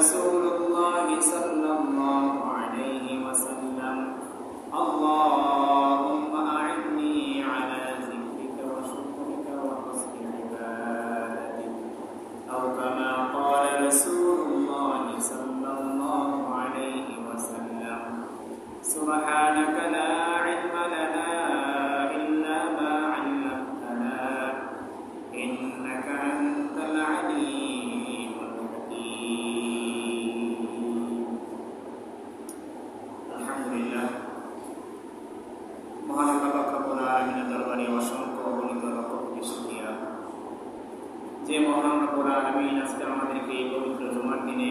رسول الله صلى الله عليه وسلم. اللهم أعني على ذكرك وشكرك وحسن عبادتك. أو كما قال رسول الله صلى الله عليه وسلم. سبحان আমাদেরকে এই পবিত্র জুমার দিনে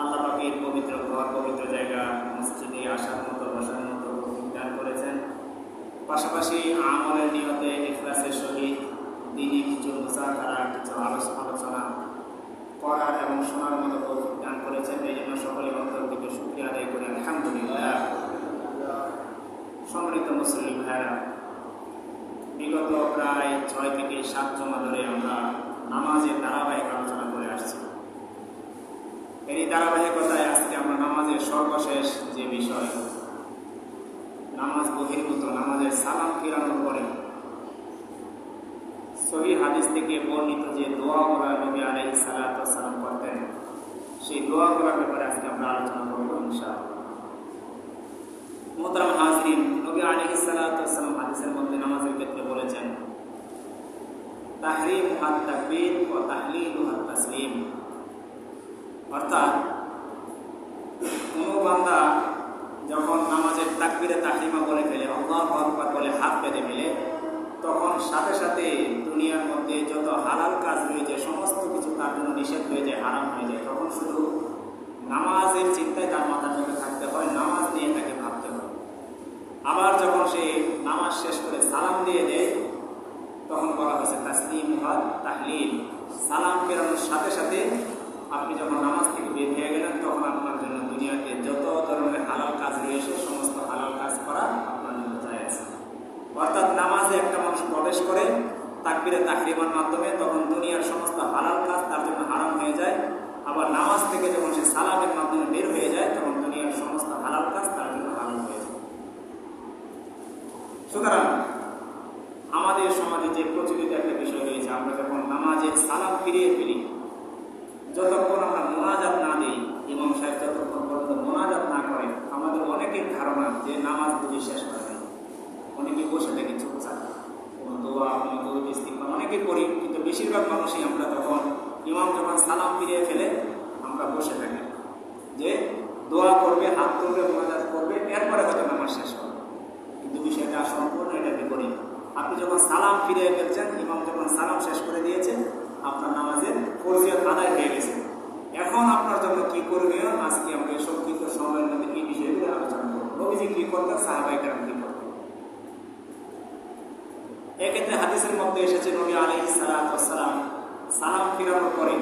আল্লাহ পাকের পবিত্র ঘর, পবিত্র জায়গা, মসজিদে আসার মতো, বসার মতো দান করেছেন। পাশাপাশি আমলের নিয়তে ইখলাসের সহিত দিনই কিছু মুসাফারা কিছু আলোচনা করার এবং শোনার মতো তৌফিক দান করেছেন। এই জন্য সকলে অন্তর থেকে শুক্রিয়া আদায় করে আলহামদুলিল্লাহ। সম্মানিত মুসলিম ভাইরা বিগত প্রায় ছয় থেকে সাত জমা ধরে আমরা নামাজের ধারাবাহিক আলোচনা করে আসছি। এই ধারাবাহিকতায় আজকে আমরা নামাজের সর্বশেষ যে বিষয়, নামাজ বহির্ভূত নামাজের সালাম ফিরানোর পরে সহি হাদিস থেকে বর্ণিত যে দোয়া করা নবী আলাই সালাম করতেন, সেই দোয়া করার ব্যাপারে আজকে আমরা আলোচনা করব ইনশাআল্লাহ। মোহতারাম হাজরিন, নবী সালাতু ওয়াসসালাম হাদিসের মধ্যে নামাজের ক্ষেত্রে বলেছেন তাহরিম হাত তাকবীর ও তাহলিল হাত তাসলিম অর্থাৎ, কোনো বান্দা যখন নামাজের তাকবিরে তাহরিমা বলে ফেলে, আল্লাহু বলে হাত বেঁধে ফেলে, তখন সাথে সাথে দুনিয়ার মধ্যে যত হালাল কাজ রয়েছে, সমস্ত কিছু তার জন্য নিষেধ হয়ে যায়, হারাম হয়ে যায়। তখন শুধু নামাজের চিন্তায় তার মাথার মধ্যে থাকতে হয়, নামাজ নিয়ে তাকে ভাবতে হয়। আবার যখন সে নামাজ শেষ করে সালাম দিয়ে দেয় তখন বলা হয়েছে তাসলিম হওয়ার তাহলিল, সালাম ফেরানোর সাথে সাথে আপনি যখন নামাজ থেকে বের হয়ে গেলেন, তখন আপনার জন্য দুনিয়াতে যত ধরনের হালাল কাজ রয়েছে, সমস্ত হালাল কাজ করা আপনার জন্য জায়েজ। অর্থাৎ নামাজে একটা মানুষ প্রবেশ করে তাকবিরে তাকরিমার মাধ্যমে, তখন দুনিয়ার সমস্ত হালাল কাজ তার জন্য হারাম হয়ে যায়। আবার নামাজ থেকে যখন সে সালামের মাধ্যমে বের হয়ে যায়, তখন দুনিয়ার সমস্ত হালাল কাজ তার জন্য হারাম হয়ে যায়। সুতরাং সমাজে যে প্রচলিত একটা বিষয় রয়েছে, আমরা যখন নামাজের সালাম ফিরিয়ে ফেলি, যতক্ষণ আমরা মোনাজাত না দিই, ইমাম সাহেব যতক্ষণ পর্যন্ত মোনাজাত না করে আমাদের অনেকের ধারণা যে নামাজ বুঝে শেষ করে দেয় অনেকে বসে থাকে চুপচাপ। কোনো দোয়া, কোনো দৌড় ইস্তিকফার অনেকে করি, কিন্তু বেশিরভাগ মানুষই আমরা তখন ইমাম যখন সালাম ফিরিয়ে ফেলে, আমরা বসে থাকি। যে দোয়া করবে, হাত তুলবে, মোনাজাত করবে, এরপরে হয়তো নামাজ শেষ করবে কিন্তু বিষয়টা সম্পূর্ণ এটা বিপরীত। আপনি যখন সালাম ফিরে ফেলছেন, ইমাম যখন সালাম শেষ করে দিয়েছেন, আপনার নামাজের ফরজিয়ত আদায় হয়ে গেছে। এখন আপনার জন্য কি করণীয়? আজকে আমরা এই সংক্ষিপ্ত সময়ের মধ্যে এই বিষয়গুলো আলোচনা করব। নবীজি কি করতেন? সাহাবাই কেরাম কি করতেন? এক্ষেত্রে হাদিসের মধ্যে এসেছে, নবী আলী সালাম সালাম ফিরানোর পরে,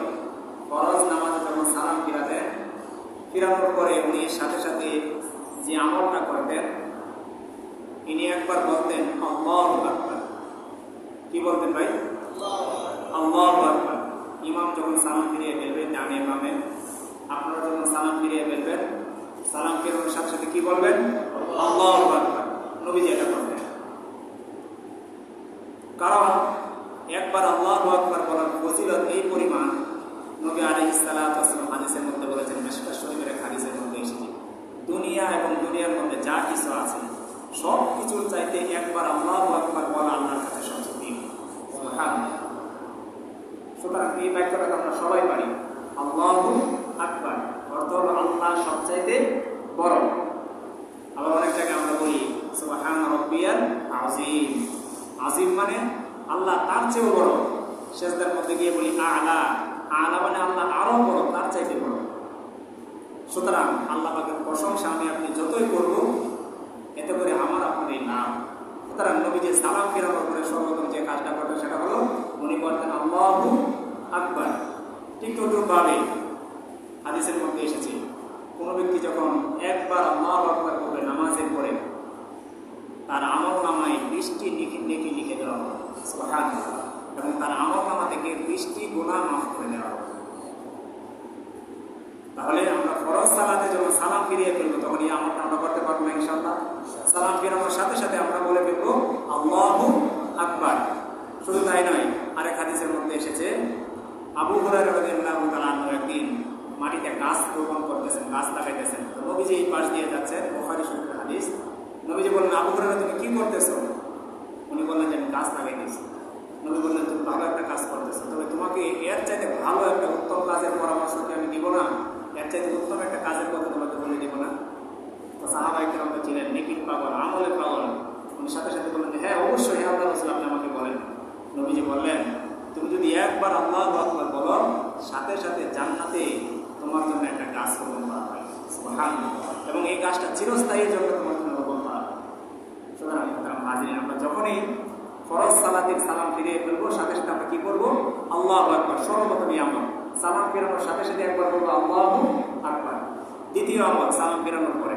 ফরজ নামাজ যখন সালাম ফিরাতেন, ফিরানোর পরে উনি সাথে সাথে যে আমলটা করতেন ইনি একবার বলতেন কি বলতেন ভাই? ইমাম যখন সালাম ফিরিয়ে ফেলবেন ডানে বামে, আপনারা যখন সালাম ফিরিয়ে ফেলবেন, সালাম ফেরানোর সাথে সাথে কি বলবেন? নবীজি এটা করবেন কারণ একবার আল্লাহ আকবার বলার ফজিলত এই পরিমাণ নবী সালাতু ওয়াসালাম হাদিসের মধ্যে বলেছেন মিশকাত শরীফের হাদিসের মধ্যে এসেছে। দুনিয়া এবং দুনিয়ার মধ্যে যা কিছু আছে সব কিছুর চাইতে একবার আল্লাহ আকবার বলা আল্লাহর কাছে সবচেয়ে সুতরাং এই বাক্যটা আমরা সবাই পারি। আল্লাহ আকবার, অর্থ হলো আল্লাহ সবচাইতে বড়। আবার অনেক জায়গায় আমরা বলি, সুবহান আজিম আজিম মানে আল্লাহ তার চেয়েও বড়। শেষদার মধ্যে গিয়ে বলি, আলা। আলা মানে আল্লাহ আরও বড়, তার চাইতে বড়। সুতরাং আল্লাহ পাকের প্রশংসা আমি আপনি যতই করব এতে করে আমার আপনার এই নাম। সুতরাং নবী যে সালাম ফেরানোর পরে সর্বপ্রথম যে কাজটা করবেন সেটা হলো উনি বলতেন, আল্লাহ আকবার। ঠিক তদ্রুপভাবে হাদিসের মধ্যে এসেছে, কোনো ব্যক্তি যখন একবার আল্লাহ আকবার করবে নামাজের পরে, তার আমল নামায় বৃষ্টি লিখে লিখে দেওয়া হবে এবং তার আমল নামা থেকে বৃষ্টি গুণা মাফ করে দেওয়া হবে। তাহলে আমরা ফরজ সালাতে যখন সালাম ফিরিয়ে ফেলব, তখন এই আমলটা আমরা করতে পারব না ইনশাল্লাহ সালাম ফেরানোর সাথে সাথে আমরা বলে ফেলব, আল্লাহ আকবর। শুধু তাই নয়, আরেক হাদিসের মধ্যে এসেছে, আবু হরারু একদিন মাটিতে গাছ রোপণ করতেছেন, গাছ লাগাইতেছেন। তো নবীজি এই পাশ দিয়ে যাচ্ছেন, বোখারি শরীফের হাদিস। নবীজি বললেন, আবু হরারা তুমি কী করতেছো? উনি বললেন যে, আমি গাছ লাগাইতেছি নবী বললেন, তুমি ভালো একটা কাজ করতেছো, তবে তোমাকে এর চাইতে ভালো একটা উত্তম কাজের পরামর্শ আমি দিব না? এর চাইতে উত্তম একটা কাজের কথা তোমাকে বলে দিব না? তো সাহাবাই কেরাম ছিলেন নেকির পাগল, আমলের পাগল, উনি সাথে সাথে বললেন হ্যাঁ অবশ্যই হ্যাঁ আল্লাহ বলেন। নবীজি বললেন, তুমি যদি একবার আল্লাহ আকবার বলো, সাথে সাথে জান্নাতে তোমার জন্য একটা গাছ রোপণ করা এবং এই গাছটা চিরস্থায়ীর জন্য তোমার জন্য আমরা যখনই ফরজ সালাতের সালাম ফিরিয়ে ফেলব, সাথে সাথে আমরা কি করব? আল্লাহ আকবার, সর্বপ্রথমই আমল। সালাম ফেরানোর সাথে সাথে একবার বলব, আল্লাহ আকবার। দ্বিতীয় আমল, সালাম ফেরানোর পরে।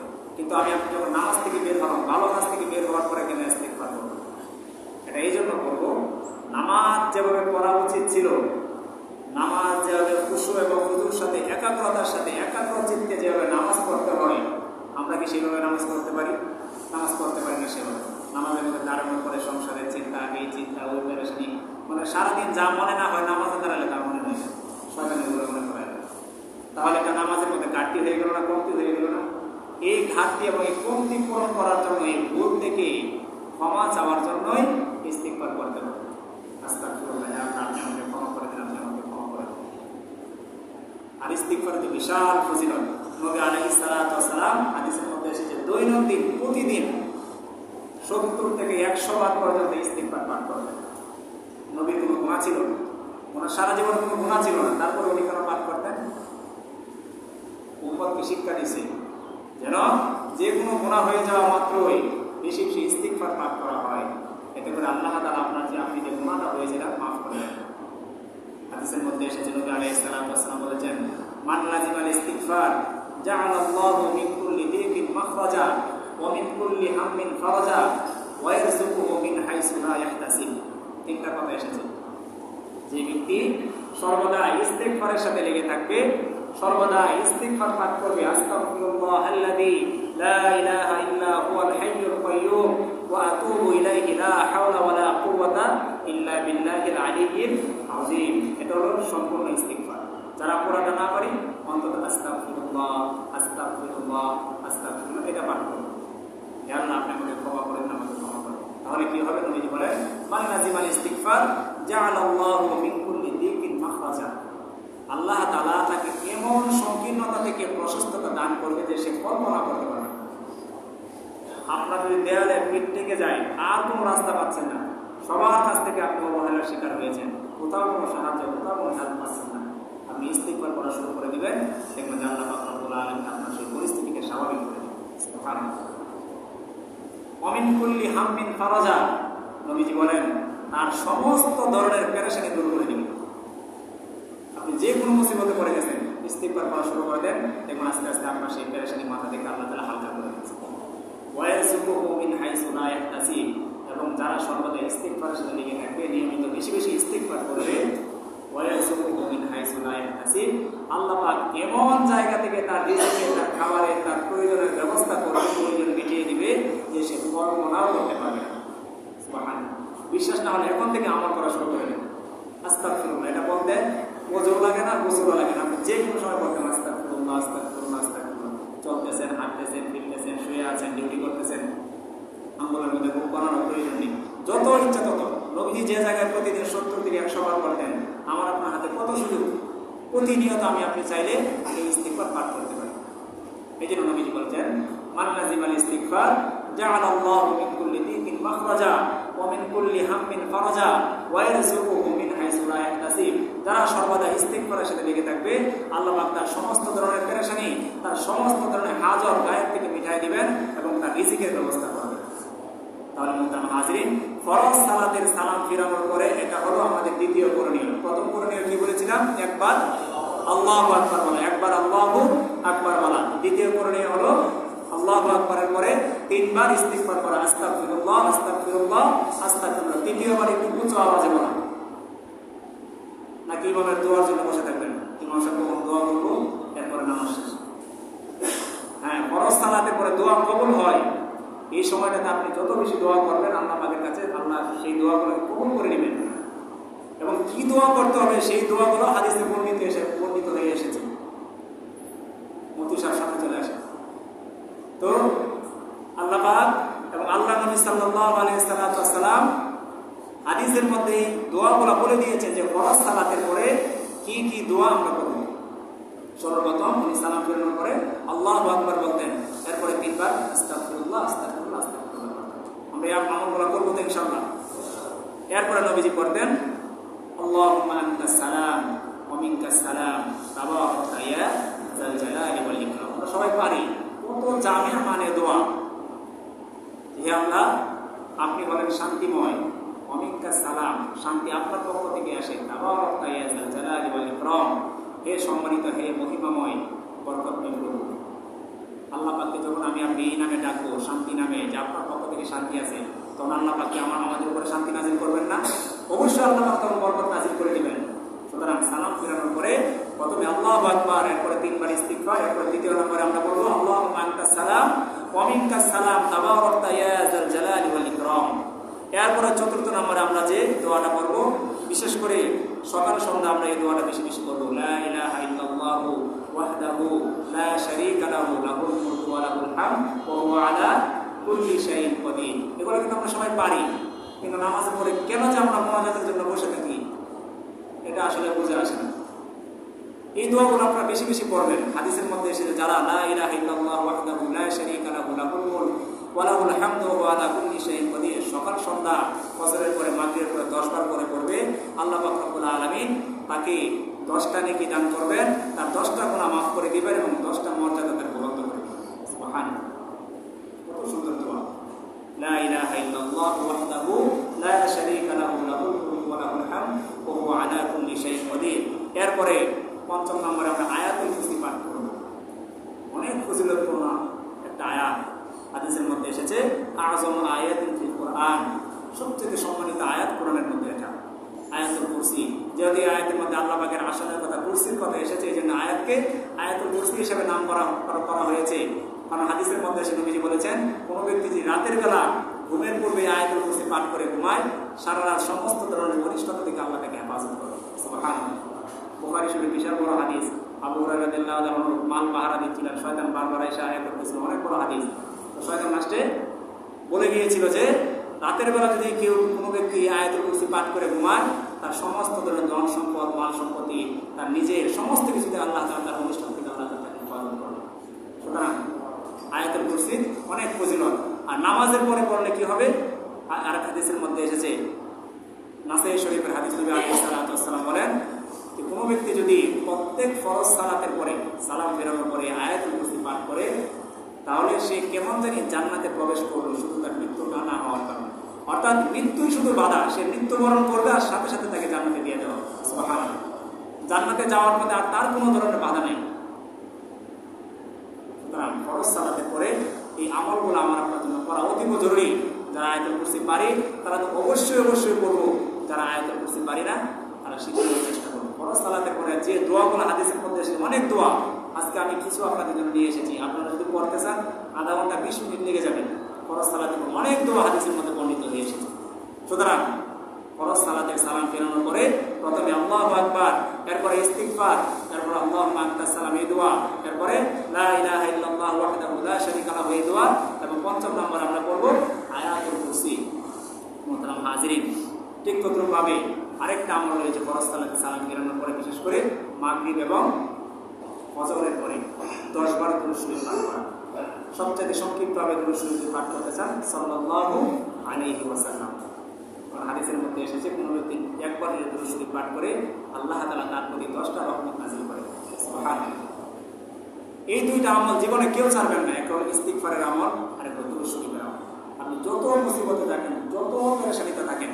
কিন্তু আমি আপনি যখন নামাজ থেকে বের হলাম, ভালো কাজ থেকে বের হওয়ার পরে কেন ইস্তেকবার করব? এটা এই জন্য করব, নামাজ যেভাবে পড়া উচিত ছিল, নামাজ যেভাবে খুশু এবং হুজুর সাথে, একাগ্রতার সাথে, একাগ্র চিত্তে যেভাবে নামাজ পড়তে হয়, আমরা কি সেভাবে নামাজ পড়তে পারি? নামাজ পড়তে পারি না সেভাবে। নামাজের মধ্যে দাঁড়ানোর পরে সংসারের চিন্তা, এই চিন্তা, ওই পেরেশানি মানে সারাদিন যা মনে না হয় নামাজে দাঁড়ালে তা মনে হয় শয়তানের মনে করে তাহলে এটা নামাজের মধ্যে ঘাটতি হয়ে গেল না কমতি হয়ে গেল না? এই ঘাটতি এবং এই কমতি পূরণ করার জন্য, এই ভুল থেকে ক্ষমা চাওয়ার জন্যই ইস্তিকবার করতে হবে। আর ইস্তিকবার তো বিশাল ফজিলত। নবী সালাম হাদিসের মধ্যে এসেছে, দৈনন্দিন, প্রতিদিন সত্তর থেকে একশো বার পর্যন্ত ইস্তিকবার পাঠ করবেন। কোনো গুণা ছিল না। ওনার সারা জীবন কোনো গুণা ছিল না। তারপরে উনি কেন পাঠ করতেন? উম্মতকে শিক্ষা দিছে যেন যে কোনো গুণা হয়ে যাওয়া মাত্রই বেশি বেশি ইস্তিকবার পাঠ করা হয়। এতে করে আল্লাহ তাআলা আপনার যে আপনি যে গুণাটা হয়েছে তা মাফ করে হাদিসের মধ্যে এসেছে, নবী আলাইহিস সালাতু ওয়াস সালাম বলেছেন, মান লাজিমাল ইস্তিগফার জাআলা আল্লাহু মিন কুল্লি দিকিন মাখরাজা, ওয়া মিন কুল্লি হাম্মিন ফারাজা, ওয়া ইয়ারযুকুহু মিন হাইসু লা ইয়াহতাসিব। তিনটা কথা এসেছে। যে ব্যক্তি সর্বদা ইস্তেগফারের সাথে লেগে থাকবে সর্বদা ইস্তেগফার পাঠ করবে। আস্তাগফিরুল্লাহ আল্লাযী লা ইলাহা ইল্লা হুয়াল হাইয়ুল কাইয়্যুম ওয়া আতুবু ইলাইহি, লা হাওলা ওয়া লা কুওয়াতা ইল্লা বিল্লাহিল আলিয়্যিল আযীম। এটা হলো সম্পূর্ণ ইস্তেগফার। যারা পড়াটা না পারি, অন্তত আস্তাগফিরুল্লাহ আস্তাগফিরুল্লাহ আস্তাগফিরুল্লাহ, এটা পাঠ করবে আল্লাহ, আপনি আমাকে ক্ষমা করেন, আমাকে ক্ষমা করেন। তাহলে কি হবে? নবীজি বলেন, মান নাজিমাল ইস্তিগফার জাআলাল্লাহু মিন কুল্লি দিকিন মাখরাজা। আল্লাহ তাআলা তাকে এমন সংকীর্ণতা থেকে প্রশস্ততা দান করবে যে সে কল্পনা করতে পারবে আপনার যদি দেয়ালে পিঠ থেকে যায়, আর কোনো রাস্তা পাচ্ছেন না। সবার কাছ থেকে আপনি অবহেলার শিকার হয়েছেন। কোথাও কোনো সাহায্য, কোথাও কোনো হেল্প পাচ্ছেন না। আপনি ইস্তিগফার করা শুরু করে দিবেন, দেখবেন যে আল্লাহ পাক রব্বুল আপনার সেই পরিস্থিতিকে স্বাভাবিক করে দেবেন। অমিন কুল্লি হাম্মিন ফারাজা। নবীজি বলেন, তার সমস্ত ধরনের পেরেশানি দূর করে দিবেন। আপনি যে কোনো মুসিবতে পড়ে গেছেন ইস্তিকবার করা শুরু করে দেন দেখুন আস্তে আস্তে আপনার সেই পেরেশানি মাথা থেকে আল্লাহ তালা হালকা করে দিচ্ছে ওয়াইসুকুহু মিন হাইসু লা ইয়াহতাসিব এবং যারা সর্বদা ইস্তিগফারের সাথে লেগে থাকবে, নিয়মিত বেশি বেশি ইস্তিগফার করবে। ওয়াইসুকুহু মিন হাইসু লা ইয়াহতাসিব আল্লাহ পাক এমন জায়গা থেকে তার রিজিকে তার খাবারের, তার প্রয়োজনের ব্যবস্থা করবে, প্রয়োজন মিটিয়ে দিবে, যে সে কল্পনাও করতে পারবে বিশ্বাস না হলে এখন থেকে আমল করা শুরু করে দেন। আস্তাগফিরুল্লাহ, এটা বলতে ওজোর লাগে না গোসলও লাগে না। যে কোনো সময় বলতেন আস্তাগফিরুল্লাহ আস্তাগফিরুল্লাহ আস্তাগফিরুল্লাহ চলতেছেন, হাঁটতেছেন, ফিরতেছেন, শুয়ে আছেন, ডিউটি করতেছেন। আঙ্গুলের মধ্যে বুক বানানোর প্রয়োজন নেই। যত ইচ্ছা তত। নবীজি যে জায়গায় প্রতিদিন সত্তর থেকে একশো বার করতেন আমার আপনার হাতে কত সুযোগ। প্রতিনিয়ত আমি আপনি চাইলে এই ইস্তিকবার পাঠ করতে পারি। এই জন্য নবীজি বলছেন মাল্লাজিম আল ইস্তিগফার, জাআল আল্লাহু মিন কুল্লি দিকিন মাখরাজা, ওয়া মিন কুল্লি হাম্মিন ফারাজা যারা সর্বদা ইস্তিগফারের সাথে লেগে থাকবে, আল্লাহ তার সমস্ত ধরনের পেরেশানি, তার সমস্ত ধরনের হাজর গায়ের থেকে মিটাই দিবেন এবং তার রিজিকের ব্যবস্থা করবেন। তাহলে মোহতারাম হাজরিন, ফরজ সালাতের সালাম ফিরানোর পরে এটা হলো আমাদের দ্বিতীয় করণীয়। প্রথম করণীয় কি বলেছিলাম? একবার আল্লাহ আকবার বলা, একবার আল্লাহ আকবার বলা। দ্বিতীয় করণীয় হলো আল্লাহ আকবরের পরে তিনবার ইস্তিগফার করা, আস্তাগফিরুল্লাহ আস্তাগফিরুল্লাহ আস্তাগফিরুল্লাহ। তৃতীয়বার একটু উঁচু আওয়াজে বলা। নাকি ইমামের দোয়ার জন্য বসে থাকবেন? ইমাম সাহেব কখন দোয়া করব এরপরে নামাজ শেষ। হ্যাঁ ফরজ সালাতের পরে দোয়া কবুল হয়। এই সময়টাতে আপনি যত বেশি দোয়া করবেন, আল্লাহ কাছে আল্লাহ সেই দোয়াগুলো কবুল করে নেবেন। এবং কি দোয়া করতে হবে, সেই দোয়াগুলো হাদিসে বর্ণিত এসে বর্ণিত হয়ে এসেছে। মতুসার সাথে চলে আসে তো আল্লাহ এবং আল্লাহ নবী সাল্লাম হাদিসের মধ্যে দোয়াগুলো বলে দিয়েছেন যে, ফরজ সালাতের পরে কি কি দোয়া আমরা করব? সর্বপ্রথম উনি সালাম ফেরানোর পরে আল্লাহ আকবার বলতেন। এরপরে তিনবার আস্তাগফিরুল্লাহ আস্তাগফিরুল্লাহ আমরা আমলগুলো করব তো ইনশাআল্লাহ। এরপরে নবীজি করতেন আনতাস সালাম ওয়া মিনকাস সালাম আমরা সবাই পারি। কত জামিয়া মানে দোয়া আল্লাহ, আপনি বলেন শান্তিময়। অমিকা সালাম, শান্তি আপনার পক্ষ থেকে আসে। ইকরাম। হে সম্মানিত, হে মহিমাময়, বরকতময় প্রভু আল্লাহ পাককে যখন আমি আপনি এই নামে ডাকবো, শান্তি নামে, যে আপনার পক্ষ থেকে শান্তি আছে, তখন আল্লাহ পাককে আমার আমাদের উপরে শান্তি নাজিল করবেন না? অবশ্যই আল্লাহ পাক তখন বরকত নাজিল করে দিবেন। সুতরাং সালাম ফেরানোর পরে প্রথমে আল্লাহ আকবার, এরপরে তিনবার ইস্তিগফার, এরপরে দ্বিতীয় নম্বরে আমরা বলব আল্লাহ সালাম, ওয়া মিনকা সালাম তাবারাকতা ইয়া যাল জালালি ওয়াল ইকরাম। এরপরে চতুর্থ নম্বরে আমরা যে দোয়াটা করব বিশেষ করে সকাল সন্ধ্যা আমরা এই দোয়াটা বেশি বেশি করব আলা কুল্লি এগুলো কিন্তু আমরা সবাই পারি, কিন্তু পরে কেন যে আমরা মোনাজাতের জন্য বসে থাকি, এটা আসলে বুঝে আসে না। এই দোয়াগুলো আপনারা বেশি বেশি পড়বেন। হাদিসের মধ্যে এসেছে যারা লা ইলাহা ইল্লাল্লাহু ওয়াহদাহু লা শারীকা লাহু, লাহুল মুলক ওয়া লাহুল ওয়া আলা কুল্লি শাইইন কদির সন্ধ্যা ফজরের পরে মাগরিবের পরে 10 বার করে পড়বে। আল্লাহ পাক রব্বুল আলামিন তাকে 10টা নেকি দান করবেন। তার 10টা গুনাহ maaf করে দিবেন এবং 10টা মর্যাদা তার বলন্দ করে দিবেন। সুবহানাল্লাহ। কত লা ইলাহা ইল্লাল্লাহু ওয়াহদাহু লা শারীকা লাহু লাহুল মুলক ওয়া লাহুল হামদ ওয়া হুয়া আলা কুল্লি শাইইন এরপরে পঞ্চম নম্বরে আমরা আয়াতুল কুরসি পাঠ করব। অনেক ফজিলতপূর্ণ একটা আয়াত। হাদিসের মধ্যে এসেছে আজম আয়াতুল কোরআন। সবচেয়ে সম্মানিত আয়াত কোরআনের মধ্যে এটা। আয়াতুল কুরসি। যেহেতু আয়াতের মধ্যে আল্লাহ পাকের কথা, কুরসির কথা এসেছে, এই জন্য আয়াতকে আয়াতুল কুরসি হিসেবে নাম করা করা- হয়েছে। কারণ হাদিসের মধ্যে এসে নবীজি বলেছেন, কোনো ব্যক্তি যে রাতের বেলা ঘুমের পূর্বে আয়াতুল কুরসি পাঠ করে ঘুমায়, সারা রাত সমস্ত ধরনের অনিষ্টতা থেকে আল্লাহ তাকে হেফাজত করে। বিশাল বড় হাদিস। আবু মাল পাহারা দিচ্ছিলেন। শয়তান বারবার এসে আয়া করতেছিল অনেক বড় হাদিস। শয়তান লাস্টে বলে গিয়েছিল যে রাতের বেলা যদি কেউ কোনো ব্যক্তি আয়াতুল কুরসি পাঠ করে ঘুমায়, তার সমস্ত ধরনের ধন সম্পদ, মাল সম্পত্তি, তার নিজের সমস্ত কিছুতে আল্লাহ তাআলা তার অনুষ্ঠান থেকে আল্লাহ তাআলা তাকে হেফাজত করবে সুতরাং আয়াতুল কুরসির অনেক ফজিলত। আর নামাজের পরে পড়লে কি হবে? আর হাদিসের মধ্যে এসেছে, নাসাই শরীফের হাদিস নবী আলাইহিস সালাতু ওয়াসসালাম বলেন যে কোনো ব্যক্তি যদি প্রত্যেক ফরজ সালাতের পরে সালাম ফেরানোর পরে আয়াতুল কুরসি পাঠ করে, তাহলে সে কেমন জানি জান্নাতে প্রবেশ করল শুধু তার মৃত্যু না হওয়ার কারণে। অর্থাৎ মৃত্যুই শুধু বাধা। সে মৃত্যুবরণ করবে আর সাথে সাথে তাকে জান্নাতে দিয়ে দেওয়া। জান্নাতে যাওয়ার মধ্যে আর তার কোনো ধরনের বাধা নেই। সুতরাং পরে এই আমলগুলো আমার আপনার জন্য করা অতীব জরুরি। যারা আয়তল কুরসি পারে, তারা তো অবশ্যই অবশ্যই করব যারা আয়তল কুরসি পারি না, তারা চেষ্টা করব। পরে যে দোয়াগুলো হাদিসের মধ্যে অনেক দোয়া। আজকে আমি কিছু আপনাদের জন্য নিয়ে এসেছি। আপনারা যদি পড়তে চান, আধা ঘণ্টা, বিশ মিনিট লেগে যাবেন ফরজ সালাতের পর অনেক মধ্যে বর্ণিত হয়ে সুতরাং ফরজ সালাম ফেরানোর পরে প্রথমে আল্লাহ আকবার, এরপরে ইস্তিগফার, এরপর আল্লাহ আনতা সালাম, এই দোয়া, এরপরে লা ইলাহা ইল্লাল্লাহ ওয়াহদাহু লা এই দোয়া, এবং পঞ্চম আমরা পড়ব আয়াতুল কুরসি। হাজিরিন, ঠিক আরেকটা আমল রয়েছে ফরজ সালাতে সালাম ফেরানোর পরে, বিশেষ করে মাগরিব এবং দশ বার শরীফ পাঠ করা। সবচেয়ে সংক্ষিপ্তভাবে দুরূদ শরীফ পাঠ করতে চান সাল্লাল্লাহু আলাইহি ওয়াসাল্লাম। হাদিসের মধ্যে এসেছে কোনো ব্যক্তি একবার যদি শরীফ পাঠ করে আল্লাহ তাআলা তার প্রতি দশটা রহমত নাজিল করে এই দুইটা আমল জীবনে কেউ ছাড়বেন না একটা হলো ইস্তিগফারের আমল আর একটা দুরূদ শরীফের আমল। আপনি যত মুসিবতে থাকেন, যত পেরেশানিতে থাকেন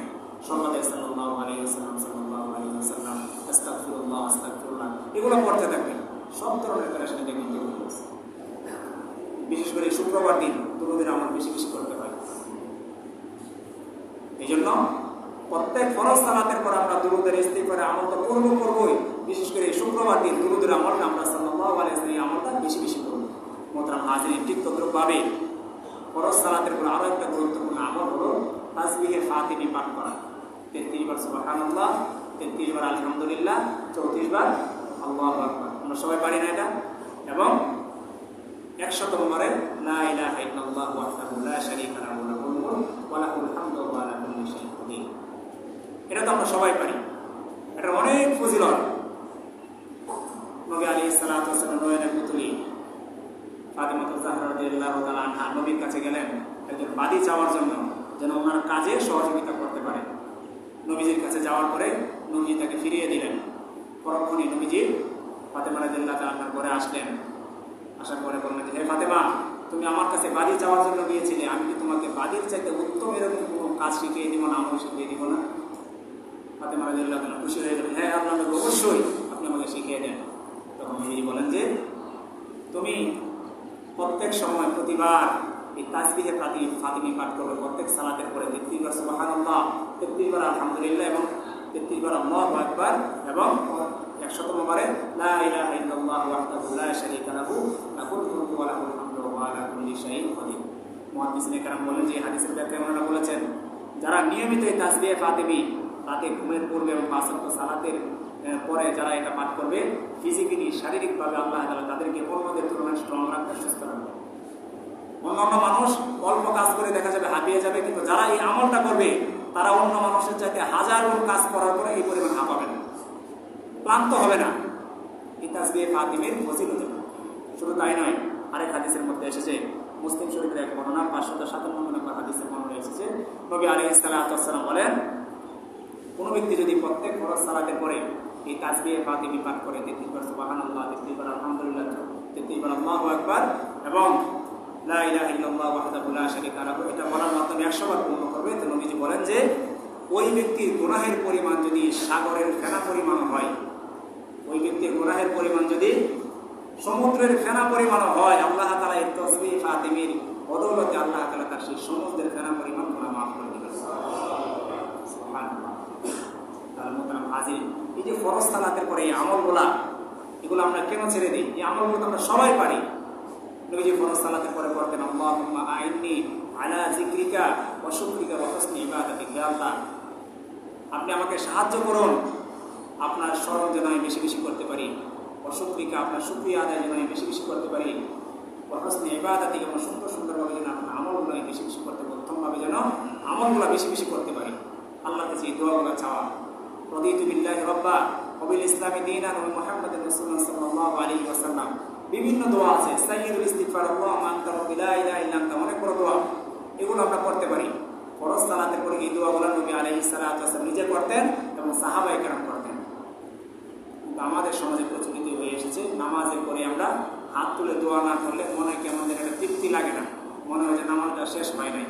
সাল্লাল্লাহু সাল্লাল্লাহু আলাইহি ওয়াসাল্লাম, সাল্লাল্লাহু আলাইহি ওয়াসাল্লাম, আস্তাগফিরুল্লাহ আস্তাগফিরুল্লাহ, এগুলো পড়তে থাকবেন। সব ধরনের পেরেশানি দূর গেছে। বিশেষ করে শুক্রবার দিন দুরুদের আমল বেশি বেশি করতে হয়। এই জন্য প্রত্যেক ফরজ সালাতের পর আমরা দুরুদের ইস্তিগফারে আমলটা করব করবোই। বিশেষ করে শুক্রবার দিন দুরুদের আমলটা আমরা আলাইহি আমলটা বেশি বেশি করব। মোহতারাম হাজিরিন ঠিক তদ্রুপভাবে ফরজ সালাতের পর আরও একটা গুরুত্বপূর্ণ আমল হলো তাসবিহে ফাতিমি পাঠ করা। তেত্রিশ বার সুবহানাল্লাহ, তেত্রিশ বার আলহামদুলিল্লাহ, চৌত্রিশ বার আল্লাহু আমরা সবাই পারি না এটা? এবং একশত নম্বরে, লা ইলাহা ইল্লাল্লাহু ওয়াহদাহু লা শারীকা লাহু লাহুল মুলক ওয়া লাহুল হামদু এটা তো আমরা সবাই পারি। এটা অনেক নবী আলাইহিস সালাতু ওয়াস সালাম নয়নের পুতুলি আনহা নবীর কাছে গেলেন, একজন বাদী চাওয়ার জন্য যেন ওনার কাজে সহযোগিতা করতে পারে। নবীজির কাছে যাওয়ার পরে নবীজি তাকে ফিরিয়ে দিলেন। পরক্ষণে নবীজি ফাতেমা রাদিয়াল্লাহু ঘরে আসলেন। আসার পরে বললেন যে হে ফাতেমা তুমি আমার কাছে বাড়ি যাওয়ার জন্য গিয়েছিলে। আমি কি তোমাকে বাড়ির চাইতে উত্তম এরকম কোনো কাজ শিখিয়ে দিব না আমল শিখিয়ে দিব না? ফাতেমা তাআলা খুশি হয়ে গেলেন হ্যাঁ আল্লাহ নবী, অবশ্যই আপনি আমাকে শিখিয়ে দেন। তখন নবীজি বলেন যে তুমি প্রত্যেক সময় প্রতিবার এই তাসবিহে ফাতি ফাতিমি পাঠ করবে প্রত্যেক সালাতের পরে তেত্রিশ বার সুবহানাল্লাহ তেত্রিশ বার আলহামদুলিল্লাহ এবং তেত্রিশ বার আল্লাহু আকবার এবং একশতম বারে বলেছেন, যারা নিয়মিত এই ঘুমের পূর্বে এবং সালাতের পরে যারা এটা পাঠ করবে, ফিজিক্যালি, শারীরিকভাবে আল্লাহ তাদেরকে অন্যদের তুলনায় স্ট্রং রাখবে সুস্থ রাখবে। অন্যান্য মানুষ অল্প কাজ করে দেখা যাবে হাঁপিয়ে যাবে, কিন্তু যারা এই আমলটা করবে, তারা অন্য মানুষের চাইতে হাজার কাজ করার পরে এই পরিমাণ হাঁপাবে না। ক্লান্ত হবে না। এই তাসবিহ ফাতিমের ফজিলত। শুধু তাই নয়, আরেক হাদিসের মধ্যে এসেছে, মুসলিম শরীফের এক বর্ণনা, পাঁচশত সাতান্ন নম্বর হাদিসের বর্ণনা এসেছে, নবী আলী ইসলাম বলেন, কোনো ব্যক্তি যদি প্রত্যেক ফরজ সালাতের পরে এই তাসবিহ ফাতিমি পাঠ করে, তেত্রিশ বার সুবহানাল্লাহ, তেত্রিশ বার আলহামদুলিল্লাহ, তেত্রিশ বার আল্লাহু আকবার, এবং এটা বলার মাধ্যমে একশো বার পূর্ণ করবে, তো নবীজি বলেন যে, ওই ব্যক্তির গুনাহের পরিমাণ যদি সাগরের ফেনা পরিমাণ হয় ওই ব্যক্তির গুনাহের পরিমাণ যদি সমুদ্রের ফেনা পরিমাণ হয় আল্লাহ তালা এই তসবি ফাতিমির বদৌলতে আল্লাহ তালা তার সেই সমুদ্রের ফেনা পরিমাণ গুণা মাফ করে মোহতারাম হাজির, এই যে ফরজ সালাতের পরে এই আমলগুলা এগুলো আমরা কেন ছেড়ে দিই? এই আমলগুলো আমরা সবাই পারি। নবীজি ফরজ সালাতের পরে পড়তেন আল্লাহুম্মা আইন্নি আলা শুকরিকা ওয়া হুসনি আল্লাহ আপনি আমাকে সাহায্য করুন। আপনার স্মরণ যেন আমি বেশি বেশি করতে পারি। অশুক্রিকা আপনার শুক্রিয়া আদায় যেন আমি বেশি বেশি করতে পারি। অহসনি এবাদাতি এবং সুন্দর সুন্দরভাবে যেন আপনার আমলগুলো আমি বেশি বেশি করতে পারি উত্তমভাবে যেন আমলগুলো বেশি বেশি করতে পারি। আল্লাহর কাছে এই দোয়াগুলো চাওয়া। রদিতু বিল্লাহি রব্বা কবিল ইসলামী দিন আর মোহাম্মদ রসুল্লাহ সাল্লাল্লাহু আলাইহি ওয়াসাল্লাম। বিভিন্ন দোয়া আছে। সাইয়্যিদুল ইস্তিগফার আল্লাহুম্মা আনতা রাব্বি লা ইলাহা অনেক বড় দোয়া। এগুলো আমরা করতে পারি। ফরজ সালাতের পরে এই দোয়াগুলো নবী সালাতু ওয়াসাল্লাম নিজে করতেন এবং সাহাবায়ে কেরাম করতেন। আমাদের সমাজে প্রচলিত হয়ে এসেছে। নামাজের পরে আমরা হাত তুলে দোয়া না করলে মনে হয় কি আমাদের একটা তৃপ্তি লাগে না। মনে হয় যে নামাজটা শেষ হয় নাই।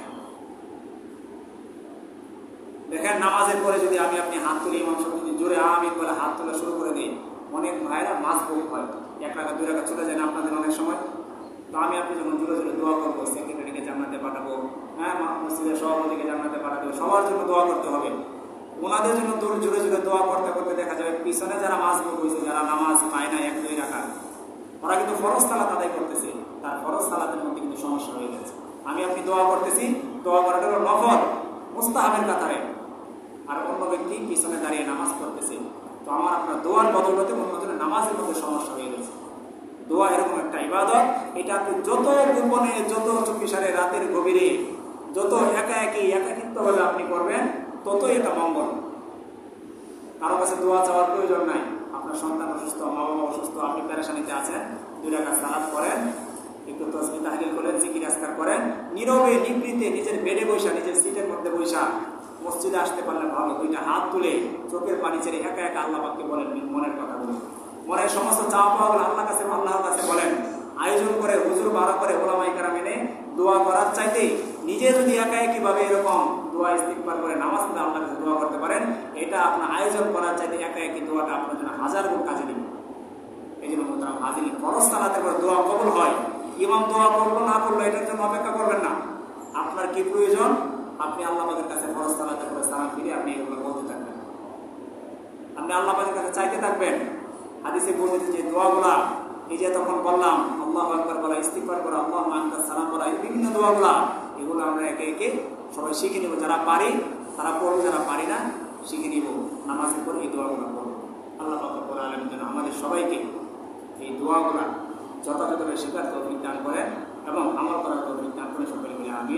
দেখেন, নামাজের পরে যদি আমি আপনি হাত তুলি ইমাম সাহেব যদি জোরে আমি বলে হাত তোলা শুরু করে দিই, অনেক ভাইরা মাছ ভোগ হয়। এক টাকা দুই টাকা চলে যায় না আপনাদের অনেক সময়। তো আমি আপনি যখন জোরে জোরে দোয়া করব সেক্রেটারিকে জান্নাতে পাঠাবো হ্যাঁ মসজিদের সভাপতিকে জানাতে পাঠাবো, সবার জন্য দোয়া করতে হবে। ওনাদের জন্য দূর জোরে জোরে দোয়া করতে করতে দেখা যাবে পিছনে যারা ভোগ হয়েছে, যারা নামাজ পায় না এক দুই রাখা ওরা কিন্তু ফরজ তালাত আদায় করতেছে। তার ফরজ তালাতের মধ্যে কিন্তু সমস্যা হয়ে গেছে। আমি আপনি দোয়া করতেছি, দোয়া করাটা হলো নফল, মুস্তাহাবের কাতারে। আর অন্য ব্যক্তি পিছনে দাঁড়িয়ে নামাজ পড়তেছে। তো আমার আপনার দোয়ার বদলতে অন্যজনের নামাজের মধ্যে সমস্যা হয়ে গেছে। দোয়া এরকম একটা ইবাদত, এটা আপনি যত গোপনে, যত চব্বিশারে রাতের গভীরে, যত একা একই একাকিত্বভাবে আপনি করবেন ততই এটা মঙ্গল। কারও কাছে দোয়া চাওয়ার প্রয়োজন নাই। আপনার সন্তান অসুস্থ, মা বাবা অসুস্থ, আপনি প্যারেশানিতে আছেন, দুই টাকা সালাদ করেন একটু তসবি তাহলিল করেন, জিকির আজকার করেন, নীরবে নিবৃতে নিজের বেডে বৈশা, নিজের সিটের মধ্যে বৈশা, মসজিদে আসতে পারলে ভালো। দুইটা হাত তুলে চোখের পানি ছেড়ে একা একা আল্লাহকে বলেন, মনের কথা বলুন। মনের সমস্ত চাওয়া পাওয়া আল্লাহ কাছে, আল্লাহর কাছে বলেন। আয়োজন করে, হুজুর বাড়া করে ওলামাই কারা মেনে দোয়া করার চাইতে নিজে যদি একা একই ভাবে এরকম দোয়া ইস্তিকবার করে, নামাজ পড়ে আল্লাহর কাছে দোয়া করতে পারেন। এটা আপনার আয়োজন করার চাইতে একা একই দোয়াটা আপনার জন্য হাজার গুণ কাজে দিবে। এই জন্য মোহতারাম হাজিরি খরচ চালাতে পারে দোয়া কবল হয়। ইমাম দোয়া করল, না করল, এটার জন্য অপেক্ষা করবেন না। আপনার কি প্রয়োজন? আপনি আল্লাহ পাকের কাছে ফরজ সালাতে করে সালাম ফিরে আপনি এগুলো বলতে থাকবেন। আপনি আল্লাহ পাকের কাছে চাইতে থাকবেন। হাদিসে বলতে যে দোয়াগুলা, এই যে তখন বললাম, আল্লাহ একবার বলা ইস্তিফার করা, আল্লাহ আনকার সালাম বলা, এই বিভিন্ন দোয়াগুলা, এগুলো আমরা একে একে সবাই শিখে নিব। যারা পারি, তারা পড়ব যারা পারি না, শিখে নিব। নামাজের পরে এই দোয়াগুলো পড়ব আল্লাহ পাকুর করে আলম যেন আমাদের সবাইকে এই দোয়াগুলা যথাযথভাবে শেখার তৌফিক দান করেন এবং আমল করার তৌফিক দান করে সকলে মিলে আমি